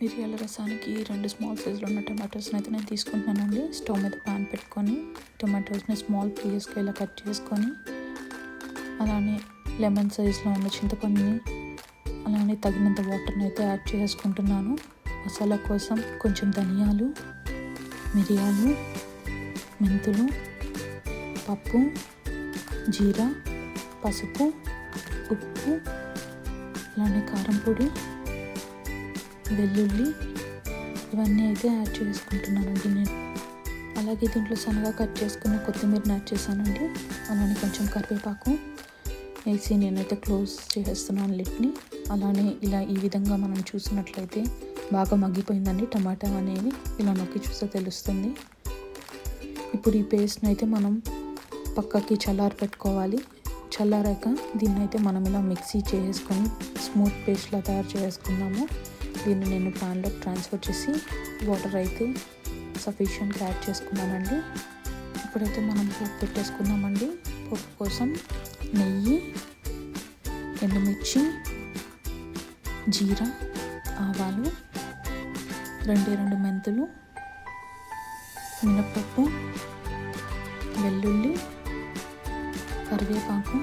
మిరియాల రసానికి రెండు స్మాల్ సైజులో ఉన్న టమాటోస్ని అయితే నేను తీసుకుంటున్నానండి. స్టవ్ మీద పాన్ పెట్టుకొని టమాటోస్ని స్మాల్ పీసెస్గా ఇలా కట్ చేసుకొని అలానే లెమన్ సైజులో ఉన్న చింతపండుని అలానే తగినంత వాటర్ని అయితే యాడ్ చేసుకుంటున్నాను. మసాలా కోసం కొంచెం ధనియాలు మిరియాలు మెంతులు పప్పు జీరా పసుపు ఉప్పు అలానే కారం పొడి వెల్లుల్లి ఇవన్నీ అయితే యాడ్ చేసుకుంటున్నానండి నేను. అలాగే దీంట్లో సన్నగా కట్ చేసుకున్న కొత్తిమీరని యాడ్ చేశానండి. అలానే కొంచెం కరివేపాకు వేసి నేనైతే క్లోజ్ చేసేస్తున్నాను లిట్ని అలానే ఇలా ఈ విధంగా మనం చూసినట్లయితే బాగా మగ్గిపోయిందండి టమాటా అనేది. ఇలా నొక్కి చూస్తే తెలుస్తుంది. ఇప్పుడు ఈ పేస్ట్ని అయితే మనం పక్కకి చల్లారి పెట్టుకోవాలి. చల్లారాక దీన్ని అయితే మనం ఇలా మిక్సీ చేసుకొని స్మూత్ పేస్ట్లా తయారు చేసుకున్నాము దీన్ని నేను ప్యాన్లో ట్రాన్స్ఫర్ చేసి వాటర్ అయితే సఫిషియెంట్గా యాడ్ చేసుకున్నానండి. ఇప్పుడైతే మనం పోపు పెట్టేసుకున్నామండి పోపు కోసం నెయ్యి ఎండుమిర్చి జీరా ఆవాలు రెండే రెండు మెంతులు మినప్పప్పు వెల్లుల్లి కరివేపాకు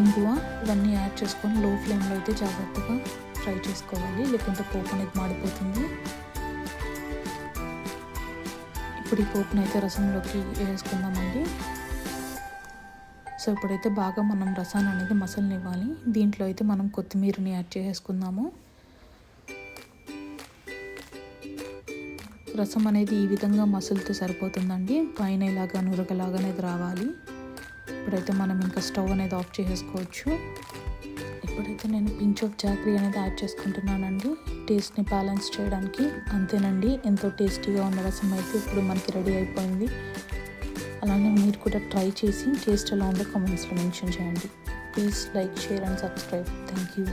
ఇంగువ ఇవన్నీ యాడ్ చేసుకొని లో ఫ్లేమ్లో అయితే జాగ్రత్తగా ఫ్రై చేసుకోవాలి. లేకుంటే పోపు అనేది మాడిపోతుంది. ఇప్పుడు ఈ పోపును అయితే రసంలోకి వేసుకుందామండి. సో ఇప్పుడైతే బాగా మనం రసాన్ని అనేది మసలనివ్వాలి. దీంట్లో అయితే మనం కొత్తిమీరని యాడ్ చేసుకుందాము రసం అనేది ఈ విధంగా మసులుతో సరిపోతుందండి. పైన ఇలాగా నురగలాగా అనేది రావాలి. ఇప్పుడైతే మనం ఇంకా స్టవ్ అనేది ఆఫ్ చేసేసుకోవచ్చు ఇప్పుడైతే నేను పించ్ ఆఫ్ జాగ్రీ అనేది యాడ్ చేసుకుంటున్నానండి. టేస్ట్ని బ్యాలెన్స్ చేయడానికి. అంతేనండి ఎంతో టేస్టీగా ఉన్న రసం అయితే ఇప్పుడు మనకి రెడీ అయిపోయింది. అలానే మీరు కూడా ట్రై చేసి టేస్ట్ ఎలా ఉందో కామెంట్స్లో మెన్షన్ చేయండి. Please like share and subscribe. Thank you.